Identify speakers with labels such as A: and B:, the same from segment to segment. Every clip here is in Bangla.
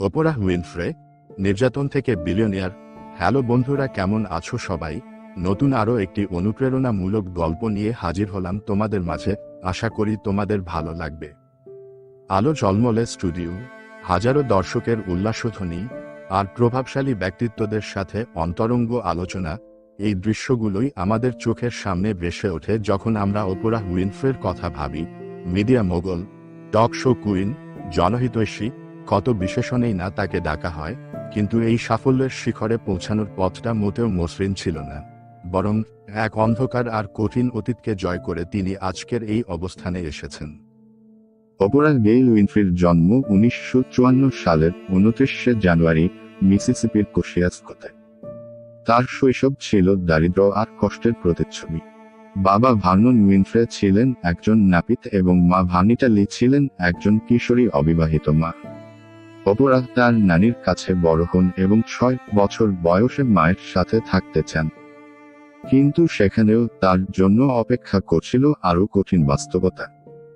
A: ওপরা উইনফ্রে, নির্যাতন থেকে বিলিয়নিয়ার, হ্যালো বন্ধুরা কেমন আছো সবাই? নতুন আরও একটি অনুপ্রেরণামূলক গল্প নিয়ে হাজির হলাম তোমাদের মাঝে, আশা করি তোমাদের ভালো লাগবে। আলো জলমলে স্টুডিও, হাজারো দর্শকের উল্লাসধ্বনি, আর প্রভাবশালী ব্যক্তিত্বদের সাথে অন্তরঙ্গ আলোচনা, এই দৃশ্যগুলোই আমাদের চোখের সামনে ভেসে ওঠে যখন আমরা ওপরা উইনফ্রের কথা ভাবি। Media mogul, talk show queen, জনহিতৈষী কত বিশেষণেই না তাকে ডাকা হয়, কিন্তু এই সাফল্যের শিখরে পৌঁছানোর পথটা মোটেও মসৃণ ছিল না। বরং এক অন্ধকার আর কঠিন অতীতকে জয় করে তিনি আজকের এই অবস্থানে এসেছেন।
B: অপরা গেইল উইনফ্রির জন্ম উনিশশো চুয়ান্ন সালের উনত্রিশে জানুয়ারি মিসিসিপির কোশিয়াসকোতে। তার শৈশব ছিল দারিদ্র আর কষ্টের প্রতিচ্ছবি। বাবা ভার্নন উইনফ্রে ছিলেন একজন নাপিত এবং মা ভানিটা লি ছিলেন একজন কিশোরী অবিবাহিত মা। অপরা তার নানির কাছে বড় হন এবং ছয় বছর বয়সে মায়ের সাথে থাকতে চান। কিন্তু সেখানেও তার জন্য অপেক্ষা করছিল আরও কঠিন বাস্তবতা।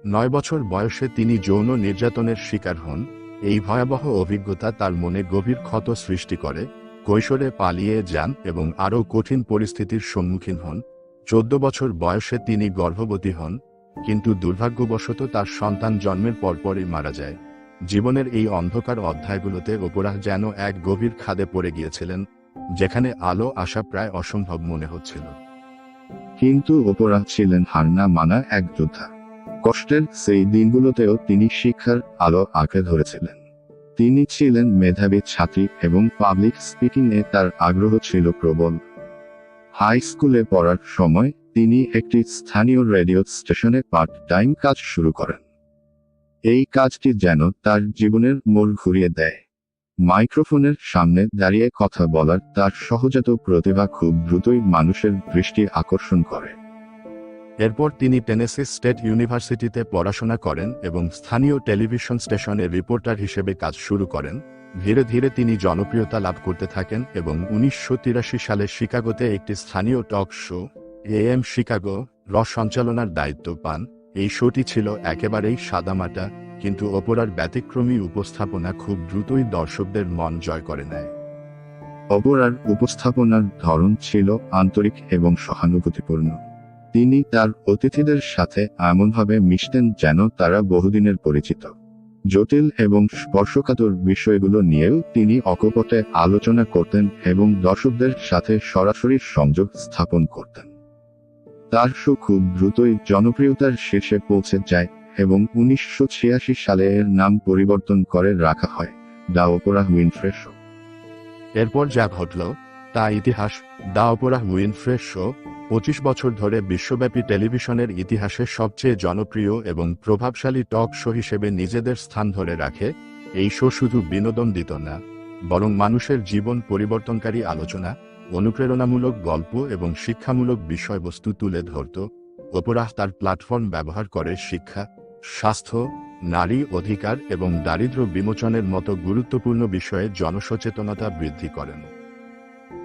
A: নয় বছর বয়সে তিনি যৌন নির্যাতনের শিকার হন। এই ভয়াবহ অভিজ্ঞতা তার মনে গভীর ক্ষত সৃষ্টি করে, কৈশোরে পালিয়ে যান এবং আরও কঠিন পরিস্থিতির সম্মুখীন হন। চোদ্দ বছর বয়সে তিনি গর্ভবতী হন, কিন্তু দুর্ভাগ্যবশত তার সন্তান জন্মের পরপরই মারা যায়। জীবনের এই অন্ধকার অধ্যায়গুলোতে ওপরাহ যেন এক গভীর খাদে পড়ে গিয়েছিলেন, যেখানে আলো আসা প্রায় অসম্ভব মনে হচ্ছিল।
B: কিন্তু অপরাধ ছিলেন হার না মানা এক যোদ্ধা। কষ্টের সেই দিনগুলোতেও তিনি শিক্ষার আলো আঁকড়ে ধরেছিলেন। তিনি ছিলেন মেধাবী ছাত্রী এবং পাবলিক স্পিকিং এ তার আগ্রহ ছিল প্রবল। হাই স্কুলে পড়ার সময় তিনি একটি স্থানীয় রেডিও স্টেশনে পার্ট টাইম কাজ শুরু করেন। এই কাজটি যেন তার জীবনের মোড় ঘুরিয়ে দেয়। মাইক্রোফোনের সামনে দাঁড়িয়ে কথা বলার তার সহজাত প্রতিভা খুব দ্রুতই মানুষের দৃষ্টি আকর্ষণ করে।
A: এরপর তিনি টেনেসি স্টেট ইউনিভার্সিটিতে পড়াশোনা করেন এবং স্থানীয় টেলিভিশন স্টেশনে রিপোর্টার হিসেবে কাজ শুরু করেন। ধীরে ধীরে তিনি জনপ্রিয়তা লাভ করতে থাকেন এবং উনিশশো তিরাশি সালে শিকাগোতে একটি স্থানীয় talk show, A M Chicago, রস সঞ্চালনার দায়িত্ব পান। এই শোটি ছিল একেবারেই সাদামাটা, কিন্তু অপরার ব্যতিক্রমী উপস্থাপনা খুব দ্রুতই দর্শকদের মন জয় করে নেয়।
B: অপরার উপস্থাপনার ধরন ছিল আন্তরিক এবং সহানুভূতিপূর্ণ। তিনি তার অতিথিদের সাথে এমনভাবে মিশতেন যেন তারা বহুদিনের পরিচিত। জটিল এবং স্পর্শকাতর বিষয়গুলো নিয়েও তিনি অকপটে আলোচনা করতেন এবং দর্শকদের সাথে সরাসরি সংযোগ স্থাপন করতেন। তার শো খুব দ্রুতই জনপ্রিয়তার শীর্ষে পৌঁছে যায় এবং উনিশশো ছিয়াশি সালে এর নাম পরিবর্তন করে রাখা হয় দ্য ওপরা উইনফ্রে শো।
A: এরপর যা ঘটল, তা ইতিহাস, দা অপরা উইনফ্রে শো, পঁচিশ বছর ধরে বিশ্বব্যাপী টেলিভিশনের ইতিহাসে সবচেয়ে জনপ্রিয় এবং প্রভাবশালী টক শো হিসেবে নিজেদের স্থান ধরে রাখে, এই শো শুধু বিনোদন দিত না, বরং মানুষের জীবন পরিবর্তনকারী আলোচনা অনুপ্রেরণামূলক গল্প এবং শিক্ষামূলক বিষয়বস্তু তুলে ধরত। অপরাহ তার প্ল্যাটফর্ম ব্যবহার করে শিক্ষা, স্বাস্থ্য, নারী অধিকার এবং দারিদ্র্য বিমোচনের মতো গুরুত্বপূর্ণ বিষয়ে জনসচেতনতা বৃদ্ধি করেন।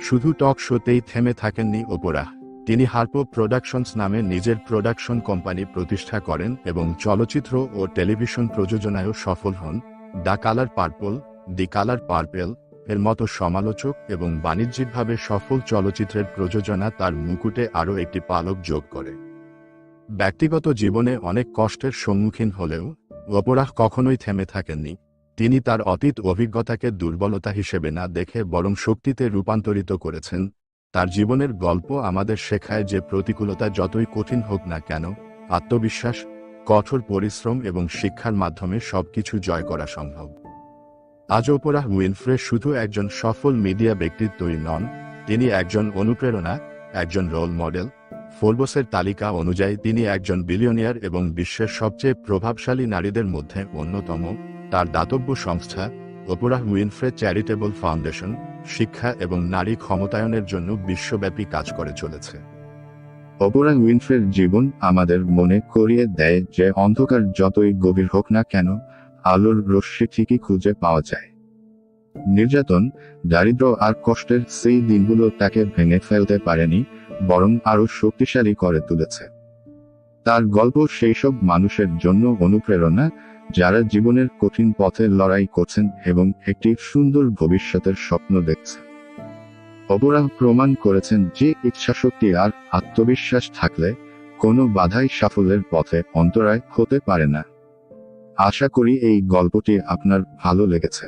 A: শুধু টক শোতেই থেমে থাকেননি অপরাহ তিনি হার্পো প্রোডাকশনস নামে নিজের প্রোডাকশন কোম্পানি প্রতিষ্ঠা করেন এবং চলচ্চিত্র ও টেলিভিশন প্রযোজনায়ও সফল হন। The colour purple the colour purple এর মতো সমালোচক এবং বাণিজ্যিকভাবে সফল চলচ্চিত্রের প্রযোজনা তার মুকুটে আরও একটি পালক যোগ করে। ব্যক্তিগত জীবনে অনেক কষ্টের সম্মুখীন হলেও অপরাহ কখনোই থেমে থাকেননি। তিনি তার অতীত অভিজ্ঞতাকে দুর্বলতা হিসেবে না দেখে বরং শক্তিতে রূপান্তরিত করেছেন। তার জীবনের গল্প আমাদের শেখায় যে প্রতিকূলতা যতই কঠিন হোক না কেন, আত্মবিশ্বাস, কঠোর পরিশ্রম এবং শিক্ষার মাধ্যমে সবকিছু জয় করা সম্ভব। আজ ওপরাহ উইনফ্রে শুধু একজন সফল মিডিয়া ব্যক্তিত্বই নন, তিনি একজন অনুপ্রেরণা, একজন রোল মডেল। ফোর্বসের তালিকা অনুযায়ী তিনি একজন বিলিয়নিয়ার এবং বিশ্বের সবচেয়ে প্রভাবশালী নারীদের মধ্যে অন্যতম। তার দাতব্য সংস্থা, ওপরাহ উইনফ্রে চ্যারিটেবল ফাউন্ডেশন, শিক্ষা এবং নারী ক্ষমতায়নের জন্য বিশ্বব্যাপী কাজ করে চলেছে।
B: অপরা উইনফ্রের জীবন আমাদের মনে করিয়ে দেয় যে অন্ধকার যতই গভীর হোক না কেন আলোর রশ্মি ঠিকই খুঁজে পাওয়া যায়। নির্যাতন, দারিদ্র আর কষ্টের সেই দিনগুলো তাকে ভেঙে ফেলতে পারেনি, বরং আরও শক্তিশালী করে তুলেছে। তার গল্প সেই সব মানুষের জন্য অনুপ্রেরণা, যারা জীবনের কঠিন পথে লড়াই করছেন এবং একটি সুন্দর ভবিষ্যতের স্বপ্ন দেখছেন। অপরাহ প্রমাণ করেছেন যে ইচ্ছাশক্তি আর আত্মবিশ্বাস থাকলে কোনো বাধাই সাফল্যের পথে অন্তরায় হতে পারে না। আশা করি এই গল্পটি আপনার ভালো লেগেছে।